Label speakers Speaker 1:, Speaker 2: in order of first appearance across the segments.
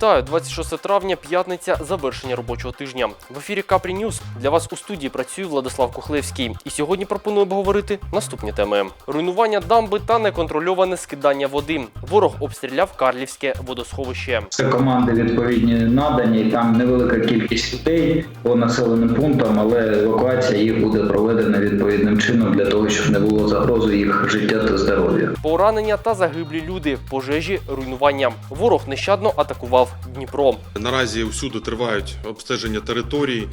Speaker 1: Вітаю, 26 травня, п'ятниця, завершення робочого тижня. В ефірі Капрі Ньюз. Для вас у студії працює Владислав Кухлевський. І сьогодні пропоную обговорити наступні теми: руйнування дамби та неконтрольоване скидання води. Ворог обстріляв Карлівське водосховище.
Speaker 2: Це команди відповідні надані. Там невелика кількість людей по населеним пунктам, але евакуація їх буде проведена відповідним чином для того, щоб не було загрози їх життя та здоров'я.
Speaker 1: Поранення та загиблі люди, пожежі, руйнування. Ворог нещадно атакував Дніпро.
Speaker 3: Наразі всюди тривають обстеження територій.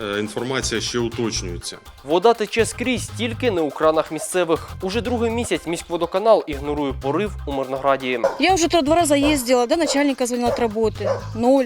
Speaker 3: Е, Інформація ще уточнюється.
Speaker 1: Вода тече скрізь, тільки не у кранах місцевих. Уже другий місяць міськводоканал ігнорує порив у Мирнограді.
Speaker 4: Я вже тут два раза їздила, до начальника звільнила роботи. работы. Ноль.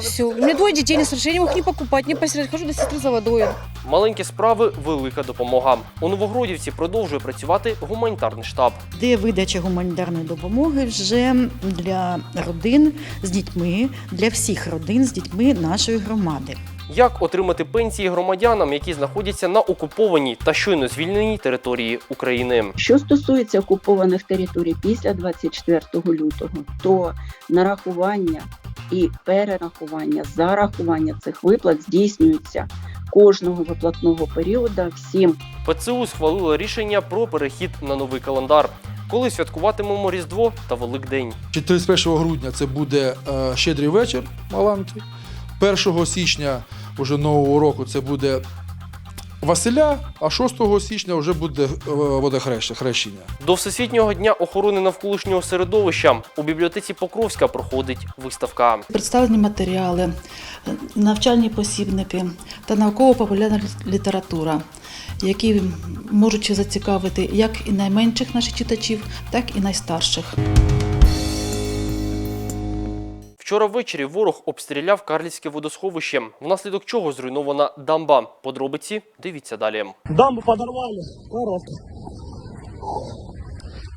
Speaker 4: Все. У меня двое детей не я не покупать, ни постирать. Хожу до сестры за водой.
Speaker 1: Маленькі справи велика допомога. У Новогродівці продовжує працювати гуманітарний штаб.
Speaker 5: де видача гуманітарної допомоги вже для родин з дітьми, для всіх родин з дітьми нашої громади.
Speaker 1: Як отримати пенсії громадянам, які знаходяться на окупованій та щойно звільненій території України?
Speaker 6: Що стосується окупованих територій після 24 лютого, то нарахування і перерахування, зарахування цих виплат здійснюється кожного виплатного періоду всім
Speaker 1: ПЦУ схвалило рішення про перехід на новий календар, коли святкуватимемо Різдво та Великдень.
Speaker 7: Чи 31 грудня це буде е, щедрий вечір Маланки. 1 січня уже нового року це буде Василя, а 6 січня вже буде е, водохрещення. хрещення.
Speaker 1: До Всесвітнього дня охорони навколишнього середовища у бібліотеці Покровська проходить виставка.
Speaker 8: Представлені матеріали, навчальні посібники та науково-популярна література, які можуть зацікавити як і найменших наших читачів, так і найстарших.
Speaker 1: Вчора ввечері ворог обстріляв Карлівське водосховище, внаслідок чого зруйнована дамба. Подробиці дивіться далі.
Speaker 9: Дамбу подорвали. Коротко.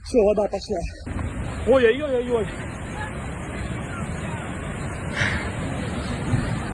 Speaker 9: Все, вода пошла. Ой-ой-ой-ой.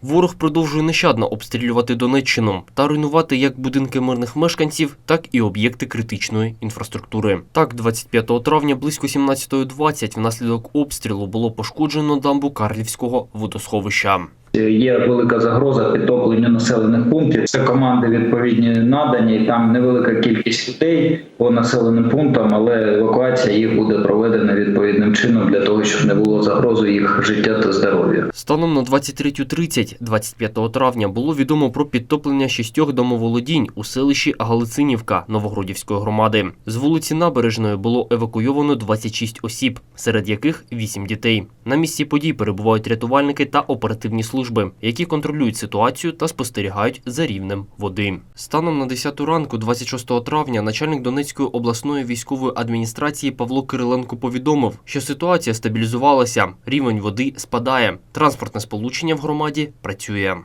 Speaker 1: Ворог продовжує нещадно обстрілювати Донеччину та руйнувати як будинки мирних мешканців, так і об'єкти критичної інфраструктури. Так, 25 травня близько 17.20 внаслідок обстрілу було пошкоджено дамбу Карлівського водосховища.
Speaker 2: Є велика загроза підтоплення населених пунктів. Це команди відповідні надані. Там невелика кількість людей по населеним пунктам, але евакуація їх буде проведена відповідним чином для того, щоб не було загрози їх життя та здоров'я.
Speaker 1: Станом на 23.30 25 травня було відомо про підтоплення шістьох домоволодінь у селищі Галицинівка Новогродівської громади. З вулиці Набережної було евакуйовано 26 осіб, серед яких 8 дітей. На місці подій перебувають рятувальники та оперативні служби, які контролюють ситуацію та спостерігають за рівнем води. Станом на 10 ранку, 26 травня, начальник Донецької обласної військової адміністрації Павло Кириленко повідомив, що ситуація стабілізувалася, рівень води спадає. Транспортне сполучення в громаді працює.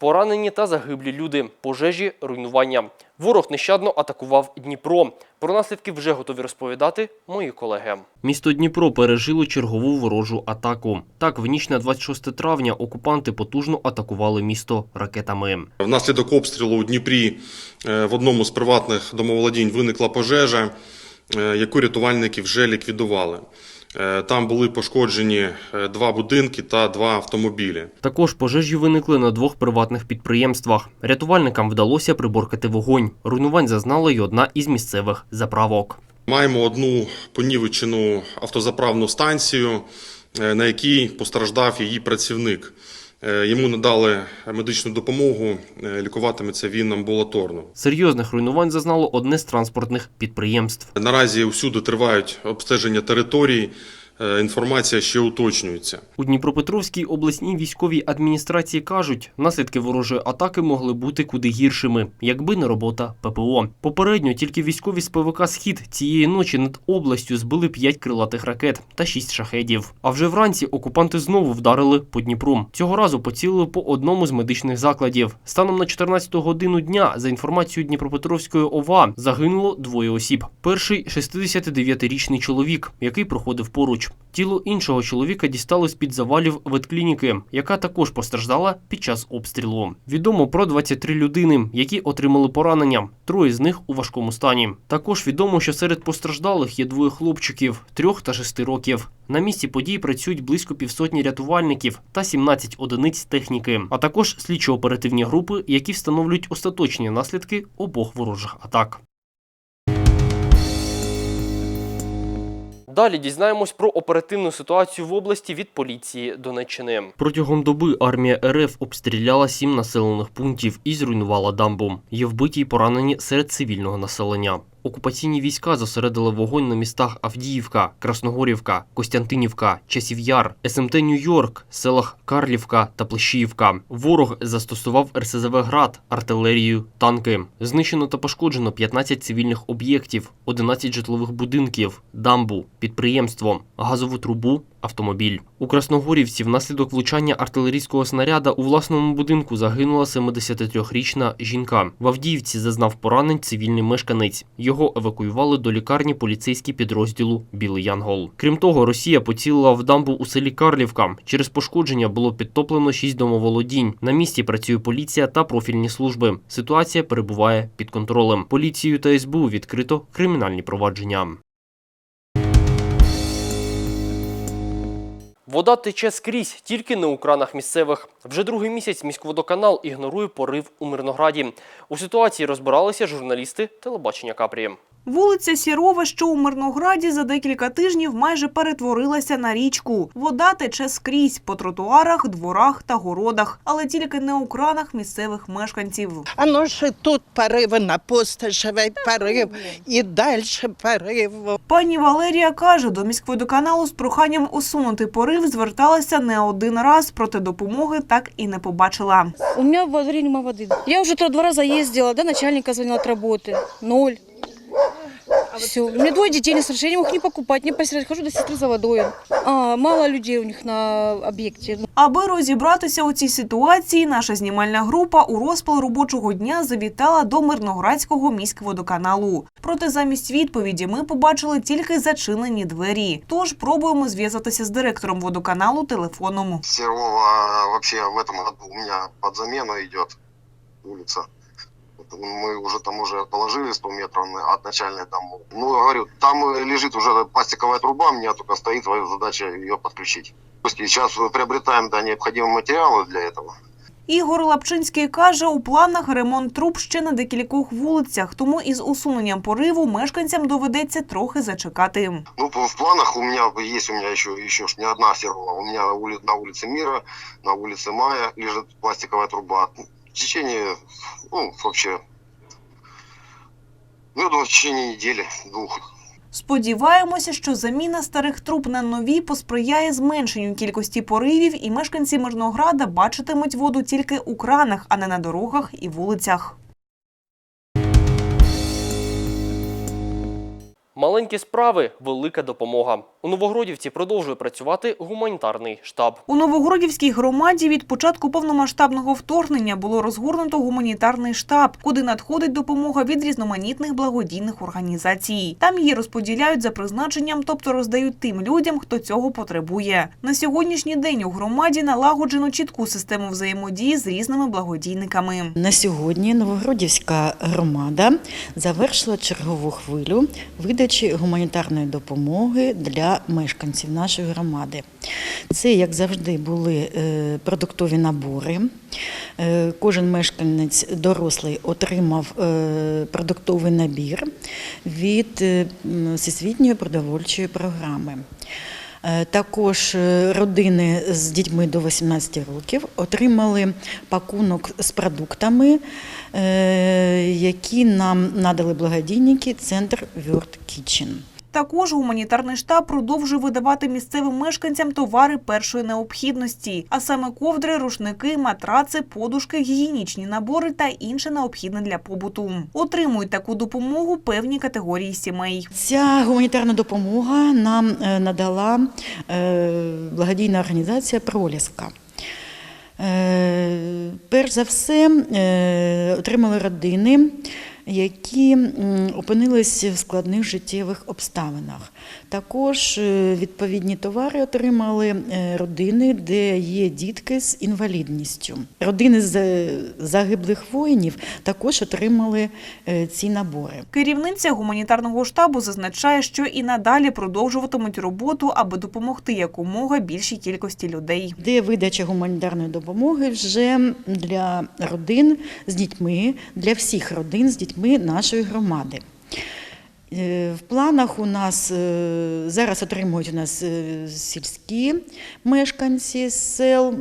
Speaker 1: Поранені та загиблі люди, пожежі, руйнування. Ворог нещадно атакував Дніпро. Про наслідки вже готові розповідати мої колеги. Місто Дніпро пережило чергову ворожу атаку. Так, в ніч на 26 травня окупанти потужно атакували місто ракетами.
Speaker 3: Внаслідок обстрілу у Дніпрі е, в одному з приватних домоволодінь виникла пожежа, е, яку рятувальники вже ліквідували. Е, Там були пошкоджені е, два будинки та два автомобілі.
Speaker 1: Також пожежі виникли на двох приватних підприємствах. Рятувальникам вдалося приборкати вогонь. Руйнувань зазнала й одна із місцевих заправок.
Speaker 3: Маємо одну понівечену автозаправну станцію, е, на якій постраждав її працівник. Е, Йому надали медичну допомогу, е, лікуватиметься він амбулаторно.
Speaker 1: Серйозних руйнувань зазнало одне з транспортних підприємств.
Speaker 3: Наразі всюди тривають обстеження територій, е, інформація ще уточнюється.
Speaker 1: У Дніпропетровській обласній військовій адміністрації кажуть, наслідки ворожої атаки могли бути куди гіршими, якби не робота ППО. Попередньо тільки військові з ПВК Схід цієї ночі над областю збили 5 крилатих ракет та 6 шахедів. А вже вранці окупанти знову вдарили по Дніпру. Цього разу поцілили по одному з медичних закладів. Станом на 14 годину дня, за інформацією Дніпропетровської ОВА, загинуло двоє осіб. Перший 69-річний чоловік, який проходив поруч. Тіло іншого чоловіка дістали з-під завалів ветклініки, яка також постраждала під час обстрілу. Відомо про 23 людини, які отримали поранення. Троє з них у важкому стані. Також відомо, що серед постраждалих є двоє хлопчиків трьох та шести років. На місці подій працюють близько півсотні рятувальників та 17 одиниць техніки, а також слідчо-оперативні групи, які встановлюють остаточні наслідки обох ворожих атак. Далі дізнаємось про оперативну ситуацію в області від поліції Донеччини. Протягом доби армія РФ обстріляла сім населених пунктів і зруйнувала дамбу. Є вбиті й поранені серед цивільного населення. Окупаційні війська зосередили вогонь на містах Авдіївка, Красногорівка, Костянтинівка, Часів'яр, СМТ Нью-Йорк, селах Карлівка та Плещіївка. Ворог застосував РСЗВ «Град», артилерію, танки. Знищено та пошкоджено 15 цивільних об'єктів, 11 житлових будинків, дамбу, підприємство, газову трубу, автомобіль. У Красногорівці внаслідок влучання артилерійського снаряда у власному будинку загинула 73-річна жінка. В Авдіївці зазнав поранень цивільний мешканець. Його евакуювали до лікарні поліцейські підрозділу Білий Янгол. Крім того, Росія поцілила в дамбу у селі Карлівка. Через пошкодження було підтоплено 6 домоволодінь. На місці працює поліція та профільні служби. Ситуація перебуває під контролем. Поліцією та СБУ відкрито кримінальні провадження. Вода тече скрізь, тільки не у кранах місцевих. Вже другий місяць міськводоканал ігнорує порив у Мирнограді. У ситуації розбиралися журналісти телебачення Капрі.
Speaker 10: Вулиця Сірова, що у Мирнограді, за декілька тижнів майже перетворилася на річку. Вода тече скрізь по тротуарах, дворах та городах, але тільки не у кранах місцевих мешканців.
Speaker 11: А ну ж тут пориви на Пустошевій порив і далі порив.
Speaker 10: Пані Валерія каже, до міськводоканалу з проханням усунути порив зверталася не один раз, проте допомоги так і не побачила.
Speaker 4: У меня во дворе нема воды. Я уже три два раза ездила, да, начальника звонила от работы. Ноль. Все. У меня двое детей, не с не мог не покупать, не постирать. Хожу до сестры за водой. А, мало людей у них на объекте.
Speaker 10: Аби розібратися у цій ситуації, наша знімальна група у розпал робочого дня завітала до Мирноградського міськводоканалу. Проте замість відповіді ми побачили тільки зачинені двері. Тож пробуємо зв'язатися з директором водоканалу телефоном.
Speaker 12: Серова вообще в этом году у меня под замену идет улица. Вот Мы уже там уже положили 100 метров на- от начальной там. Ну, я говорю, там э, лежит уже пластиковая труба, у меня только стоит твоя задача ее подключить. То есть сейчас приобретаем да, необходимые материалы для этого.
Speaker 10: Ігор Лапчинський каже, у планах ремонт труб ще на декількох вулицях, тому із усуненням пориву мешканцям доведеться трохи зачекати.
Speaker 12: Ну, по- в планах у меня есть у меня еще, еще ж не одна серова. У меня ули- на улице Мира, на улице Мая лежит пластиковая труба. В течение, ну, вообще, ну, я думаю, в течение недели, двух.
Speaker 10: Сподіваємося, що заміна старих труб на нові посприяє зменшенню кількості поривів, і мешканці Мирнограда бачитимуть воду тільки у кранах, а не на дорогах і вулицях.
Speaker 1: Маленькі справи велика допомога. У Новогродівці продовжує працювати гуманітарний штаб.
Speaker 10: У Новогродівській громаді від початку повномасштабного вторгнення було розгорнуто гуманітарний штаб, куди надходить допомога від різноманітних благодійних організацій. Там її розподіляють за призначенням, тобто роздають тим людям, хто цього потребує. На сьогоднішній день у громаді налагоджено чітку систему взаємодії з різними благодійниками.
Speaker 5: На сьогодні Новогродівська громада завершила чергову хвилю видачі гуманітарної допомоги для мешканців нашої громади. Це, як завжди, були е, продуктові набори. Е, Кожен мешканець дорослий отримав е, продуктовий набір від Всесвітньої продовольчої програми. Е, Також е, родини з дітьми до 18 років отримали пакунок з продуктами, е, які нам надали благодійники Центр World Kitchen.
Speaker 10: Також гуманітарний штаб продовжує видавати місцевим мешканцям товари першої необхідності, а саме ковдри, рушники, матраци, подушки, гігієнічні набори та інше необхідне для побуту. Отримують таку допомогу певні категорії сімей.
Speaker 5: Ця гуманітарна допомога нам е, надала е, благодійна організація Проліска. Е, Перш за все, отримали родини, які опинились в складних життєвих обставинах. Також е, відповідні товари отримали е, родини, де є дітки з інвалідністю. Родини з е, загиблих воїнів також отримали ці набори.
Speaker 10: Керівниця гуманітарного штабу зазначає, що і надалі продовжуватимуть роботу, аби допомогти якомога більшій кількості людей.
Speaker 5: де видача гуманітарної допомоги вже для родин з дітьми, для всіх родин з дітьми нашої громади. Е, В планах у нас е, зараз отримують у нас е, сільські мешканці сел.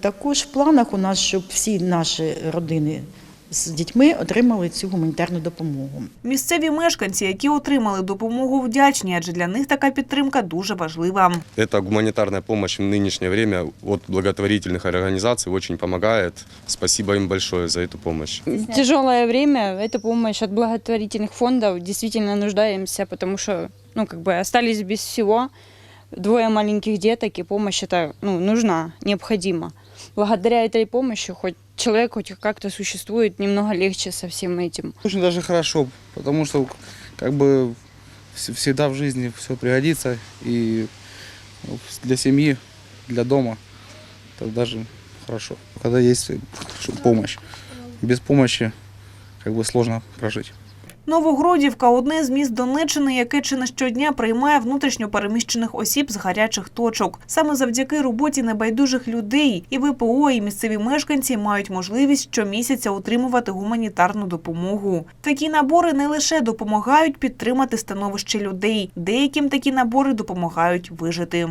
Speaker 5: Також в планах у нас, щоб всі наші родини з дітьми отримали цю гуманітарну допомогу.
Speaker 10: Місцеві мешканці, які отримали допомогу, вдячні, адже для них така підтримка дуже важлива.
Speaker 13: Эта гуманитарная помощь в нынешнее время от благотворительных организаций очень помогает. Спасибо им большое за эту помощь.
Speaker 14: тяжелое время эта помощь от благотворительных фондов действительно нуждаемся, потому что, ну, как бы остались без всего. Двое маленьких деток, и помощь это, ну, нужна, необходима. Благодаря этой помощи хоть человек хоть как-то существует, немного легче со всем этим.
Speaker 9: Очень даже хорошо, потому что как бы вс- всегда в жизни все пригодится. И ну, для семьи, для дома это даже хорошо. Когда есть ш- помощь. Без помощи как бы сложно прожить.
Speaker 10: Новогродівка одне з міст Донеччини, яке чи не щодня приймає внутрішньо переміщених осіб з гарячих точок. Саме завдяки роботі небайдужих людей і ВПО, і місцеві мешканці мають можливість щомісяця отримувати гуманітарну допомогу. Такі набори не лише допомагають підтримати становище людей, деяким такі набори допомагають вижити.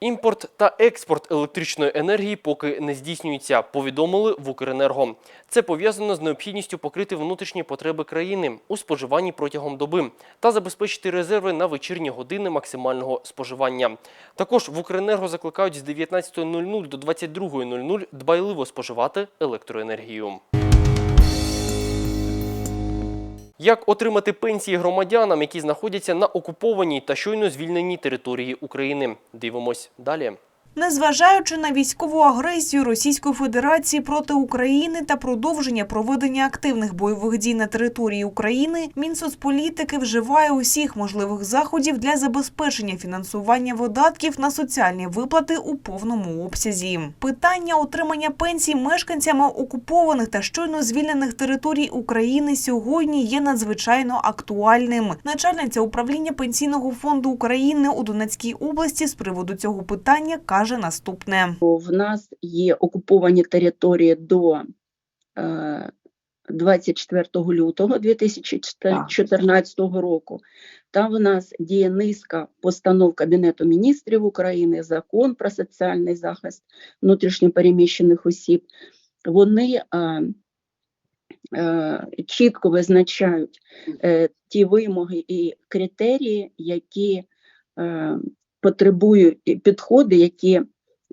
Speaker 1: Імпорт та експорт електричної енергії поки не здійснюється, повідомили в Укренерго. Це пов'язано з необхідністю покрити внутрішні потреби країни у споживанні протягом доби та забезпечити резерви на вечірні години максимального споживання. Також в Укренерго закликають з 19.00 до 22.00 дбайливо споживати електроенергію. Як отримати пенсії громадянам, які знаходяться на окупованій та щойно звільненій території України? Дивимось далі.
Speaker 10: Незважаючи на військову агресію Російської Федерації проти України та продовження проведення активних бойових дій на території України, Мінсоцполітики вживає усіх можливих заходів для забезпечення фінансування видатків на соціальні виплати у повному обсязі. Питання отримання пенсій мешканцями окупованих та щойно звільнених територій України сьогодні є надзвичайно актуальним. Начальниця управління пенсійного фонду України у Донецькій області з приводу цього питання каже наступне.
Speaker 6: В нас є окуповані території до е, 24 лютого 2014 року. Там в нас діє низка постанов Кабінету міністрів України, закон про соціальний захист внутрішньопереміщених осіб. Вони е, е, чітко визначають е, ті вимоги і критерії, які е, потребують і підходи, які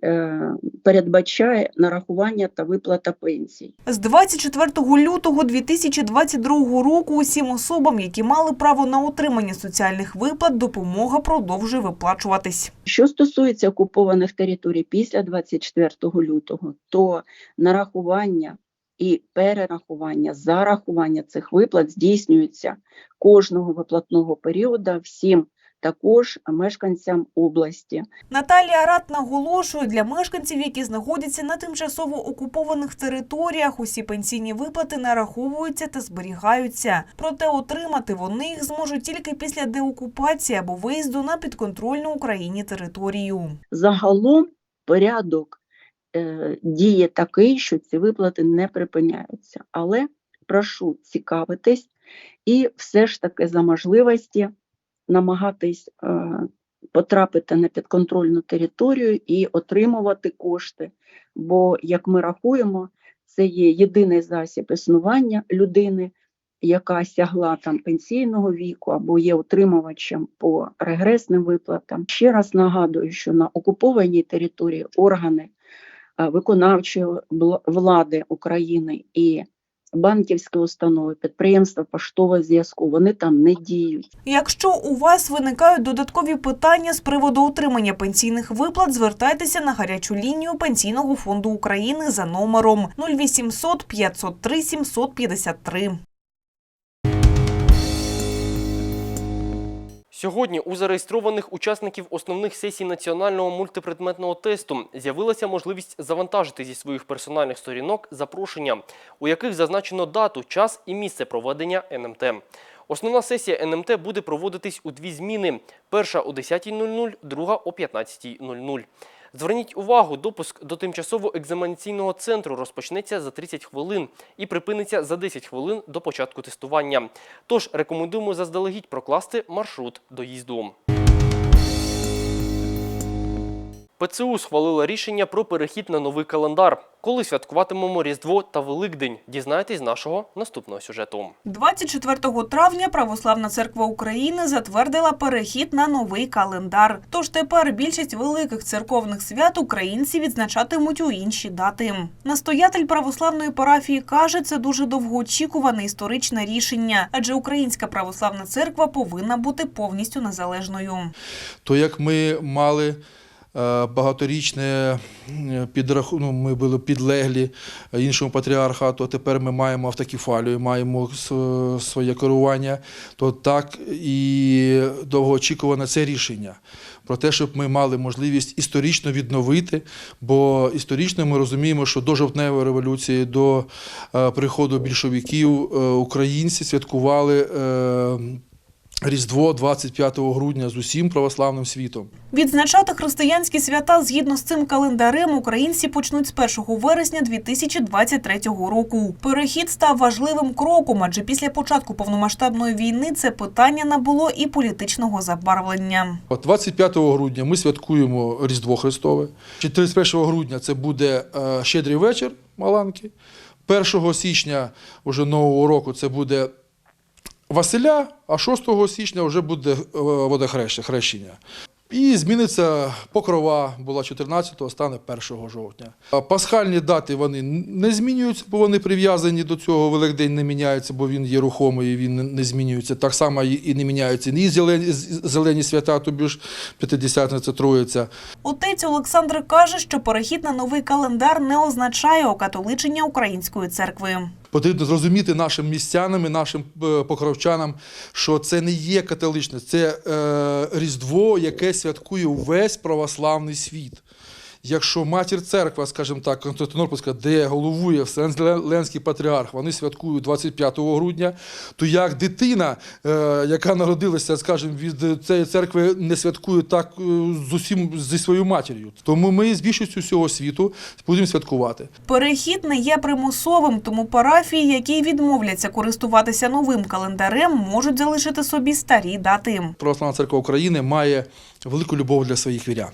Speaker 6: е, передбачає нарахування та виплата пенсій.
Speaker 10: З 24 лютого 2022 року усім особам, які мали право на отримання соціальних виплат, допомога продовжує виплачуватись.
Speaker 6: Що стосується окупованих територій після 24 лютого, то нарахування і перерахування, зарахування цих виплат здійснюється кожного виплатного періоду всім також мешканцям області.
Speaker 10: Наталія Рат наголошує, для мешканців, які знаходяться на тимчасово окупованих територіях, усі пенсійні виплати нараховуються та зберігаються. Проте отримати вони їх зможуть тільки після деокупації або виїзду на підконтрольну Україні територію.
Speaker 6: Загалом порядок е, діє такий, що ці виплати не припиняються. Але прошу цікавитись і все ж таки за можливості намагатись е, потрапити на підконтрольну територію і отримувати кошти. Бо, як ми рахуємо, це є єдиний засіб існування людини, яка сягла там пенсійного віку або є отримувачем по регресним виплатам. Ще раз нагадую, що на окупованій території органи е, виконавчої влади України і банківські установи, підприємства поштового зв'язку, вони там не діють.
Speaker 10: Якщо у вас виникають додаткові питання з приводу отримання пенсійних виплат, звертайтеся на гарячу лінію Пенсійного фонду України за номером 0800 503 753.
Speaker 1: Сьогодні у зареєстрованих учасників основних сесій національного мультипредметного тесту з'явилася можливість завантажити зі своїх персональних сторінок запрошення, у яких зазначено дату, час і місце проведення НМТ. Основна сесія НМТ буде проводитись у дві зміни: перша о 10.00, друга о 15.00. Зверніть увагу, допуск до тимчасово екзаменаційного центру розпочнеться за 30 хвилин і припиниться за 10 хвилин до початку тестування. Тож рекомендуємо заздалегідь прокласти маршрут доїзду. ПЦУ схвалила рішення про перехід на новий календар. Коли святкуватимемо Різдво та Великдень, дізнайтесь з нашого наступного сюжету.
Speaker 10: 24 травня Православна церква України затвердила перехід на новий календар. Тож тепер більшість великих церковних свят українці відзначатимуть у інші дати. Настоятель православної парафії каже, це дуже довгоочікуване історичне рішення, адже українська православна церква повинна бути повністю незалежною.
Speaker 7: То як ми мали багаторічне е, підраху... ну, ми були підлеглі іншому патріархату, а тепер ми маємо автокефалію, маємо своє керування, то так і довгоочікуване це рішення. Про те, щоб ми мали можливість історично відновити, бо історично ми розуміємо, що до жовтневої революції, до е, приходу більшовиків, е, українці святкували е, Різдво 25 грудня з усім православним світом.
Speaker 10: Відзначати християнські свята згідно з цим календарем українці почнуть з 1 вересня 2023 року. Перехід став важливим кроком, адже після початку повномасштабної війни це питання набуло і політичного забарвлення.
Speaker 7: 25 грудня ми святкуємо Різдво Христове. Чи 31 грудня це буде е, щедрий вечір Маланки. 1 січня уже нового року це буде Василя, а 6 січня вже буде е, водохрещення, хрещення. І зміниться покрова, була 14-го, стане 1 жовтня. Пасхальні дати вони не змінюються, бо вони прив'язані до цього. Великдень не міняється, бо він є рухомий, він не- змінюється. Так само і і не міняються ні зелені, зелені свята, тобі ж П'ятидесятниця, Троїця.
Speaker 10: Отець Олександр каже, що перехід на новий календар не означає окатоличення української церкви.
Speaker 7: Потрібно зрозуміти нашим містянам і нашим е, покровчанам, що це не є католичне, це е, Різдво, яке святкує увесь православний світ. Якщо матір церква, скажімо так, Константинопольська, де головує Вселенський патріарх, вони святкують 25 грудня, то як дитина, е, яка народилася, скажімо, від цієї церкви, не святкує так е, з усім зі своєю матір'ю. Тому ми з більшістю всього світу будемо святкувати.
Speaker 10: Перехід не є примусовим, тому парафії, які відмовляться користуватися новим календарем, можуть залишити собі старі дати.
Speaker 7: Православна церква України має велику любов для своїх вірян.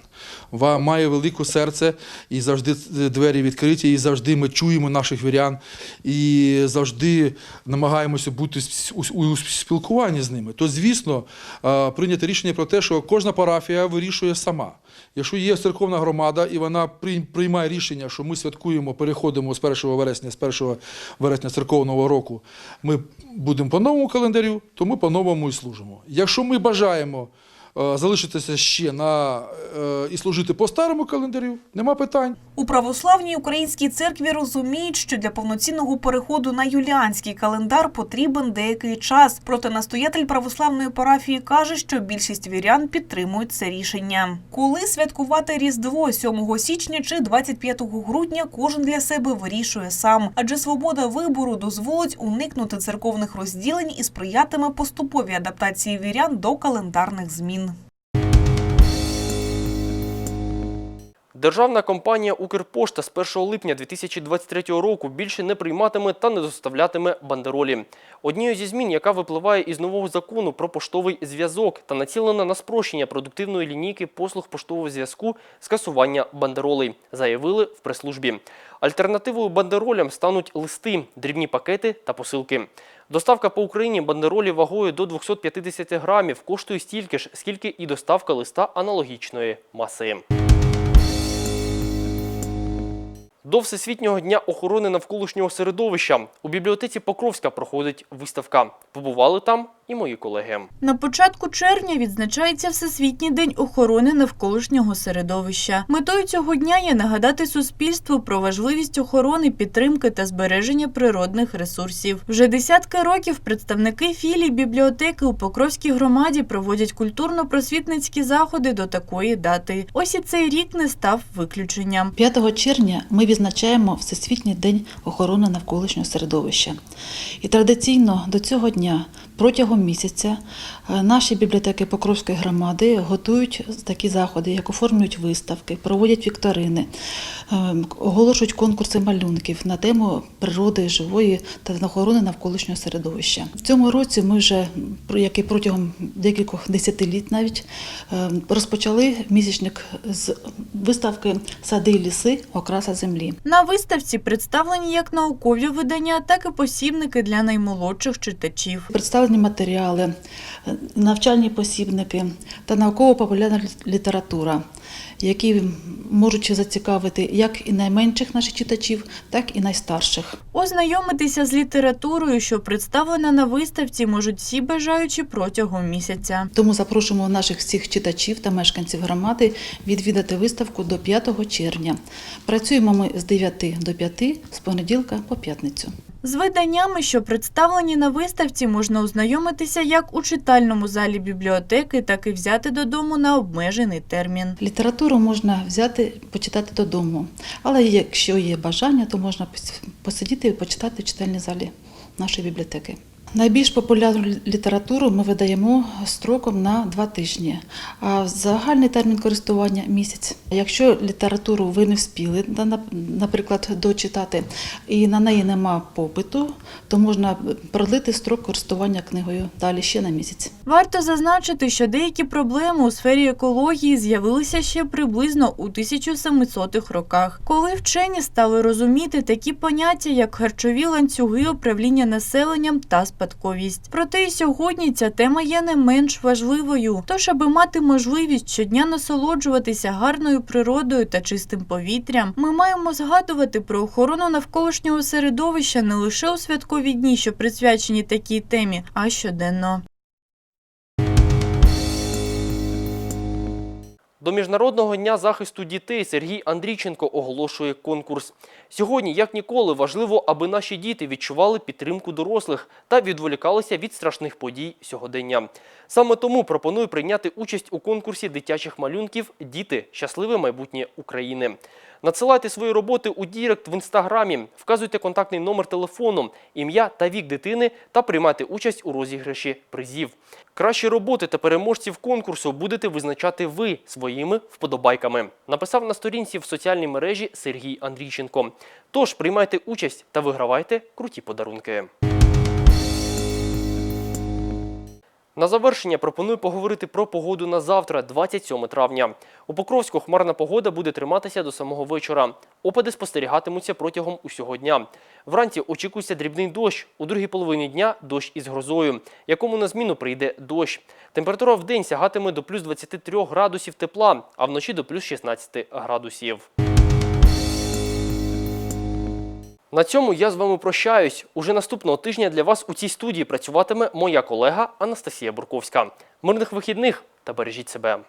Speaker 7: Має велике серце і завжди двері відкриті, і завжди ми чуємо наших вірян, і завжди намагаємося бути у- спілкуванні з ними. То, звісно, е, прийняти рішення про те, що кожна парафія вирішує сама. Якщо є церковна громада і вона приймає рішення, що ми святкуємо, переходимо з 1 вересня, з 1 вересня церковного року, ми будемо по новому календарю, то ми по новому і служимо. Якщо ми бажаємо е, залишитися ще на е, і служити по старому календарю, нема питань.
Speaker 10: У православній українській церкві розуміють, що для повноцінного переходу на юліанський календар потрібен деякий час. Проте настоятель православної парафії каже, що більшість вірян підтримують це рішення. Коли святкувати Різдво 7 січня чи 25 грудня, кожен для себе вирішує сам, адже свобода вибору дозволить уникнути церковних розділень і сприятиме поступовій адаптації вірян до календарних змін.
Speaker 1: Державна компанія Укрпошта з 1 липня 2023 року більше не прийматиме та не доставлятиме бандеролі. Однією зі змін, яка випливає із нового закону про поштовий зв'язок та націлена на спрощення продуктивної лінійки послуг поштового зв'язку скасування бандеролей, заявили в прес-службі. Альтернативою бандеролям стануть листи, дрібні пакети та посилки. Доставка по Україні бандеролі вагою до 250 грамів коштує стільки ж, скільки і доставка листа аналогічної маси. До Всесвітнього дня охорони навколишнього середовища у бібліотеці Покровська проходить виставка. Побували там і мої колеги.
Speaker 15: На початку червня відзначається Всесвітній день охорони навколишнього середовища. Метою цього дня є нагадати суспільству про важливість охорони, підтримки та збереження природних ресурсів. Вже десятки років представники філій бібліотеки у Покровській громаді проводять культурно-просвітницькі заходи до такої дати. Ось і цей рік не став виключенням.
Speaker 8: 5 червня ми відзначаємо Всесвітній день охорони навколишнього середовища. І традиційно до цього дня протягом місяця наші бібліотеки Покровської громади готують такі заходи, як оформлюють виставки, проводять вікторини, е, оголошують конкурси малюнків на тему природи живої та охорони навколишнього середовища. В цьому році ми вже, як і протягом декількох десятиліть навіть, е, розпочали місячник з виставки Сади і ліси, окраса землі.
Speaker 15: На виставці представлені як наукові видання, так і посібники для наймолодших читачів.
Speaker 8: Представлені матеріали, е, навчальні посібники та науково-популярна література, які можуть зацікавити як і найменших наших читачів, так і найстарших.
Speaker 15: Ознайомитися з літературою, що представлена на виставці, можуть всі бажаючі протягом місяця.
Speaker 8: Тому запрошуємо наших всіх читачів та мешканців громади відвідати виставку до 5 червня. Працюємо ми з 9 до 5 з понеділка по п'ятницю.
Speaker 15: З виданнями, що представлені на виставці, можна ознайомитися як у читальному залі бібліотеки, так і взяти додому на обмежений термін.
Speaker 8: Літературу можна взяти, почитати додому. Але якщо є бажання, то можна посидіти і почитати в читальній залі нашої бібліотеки. Найбільш популярну літературу ми видаємо строком на два тижні, а загальний термін користування місяць. Якщо літературу ви не вспіли, наприклад, дочитати, і на неї нема попиту, то можна продлити строк користування книгою далі ще на місяць.
Speaker 15: Варто зазначити, що деякі проблеми у сфері екології з'явилися ще приблизно у 1700-х роках, коли вчені стали розуміти такі поняття, як харчові ланцюги управління населенням та спадковість. Проте і сьогодні ця тема є не менш важливою. Тож, аби мати можливість щодня насолоджуватися гарною природою та чистим повітрям, ми маємо згадувати про охорону навколишнього середовища не лише у святкові дні, що присвячені такій темі, а щоденно.
Speaker 1: До Міжнародного дня захисту дітей Сергій Андрійченко оголошує конкурс. Сьогодні, як ніколи, важливо, аби наші діти відчували підтримку дорослих та відволікалися від страшних подій сьогодення. Саме тому пропоную прийняти участь у конкурсі дитячих малюнків Діти щасливе майбутнє України. Надсилайте свої роботи у Дірект в інстаграмі, вказуйте контактний номер телефону, ім'я та вік дитини та приймайте участь у розіграші призів. Кращі роботи та переможців конкурсу будете визначати ви своїми вподобайками. Написав на сторінці в соціальній мережі Сергій Андрійченко. Тож приймайте участь та вигравайте круті подарунки. На завершення пропоную поговорити про погоду на завтра, 27 травня. У Покровську хмарна погода буде триматися до самого вечора. Опади спостерігатимуться протягом усього дня. Вранці очікується дрібний дощ. У другій половині дня дощ із грозою, якому на зміну прийде дощ. Температура в день сягатиме до плюс 23 градусів тепла, а вночі до плюс 16 градусів. На цьому я з вами прощаюсь. Уже наступного тижня для вас у цій студії працюватиме моя колега Анастасія Бурковська. Мирних вихідних та бережіть себе.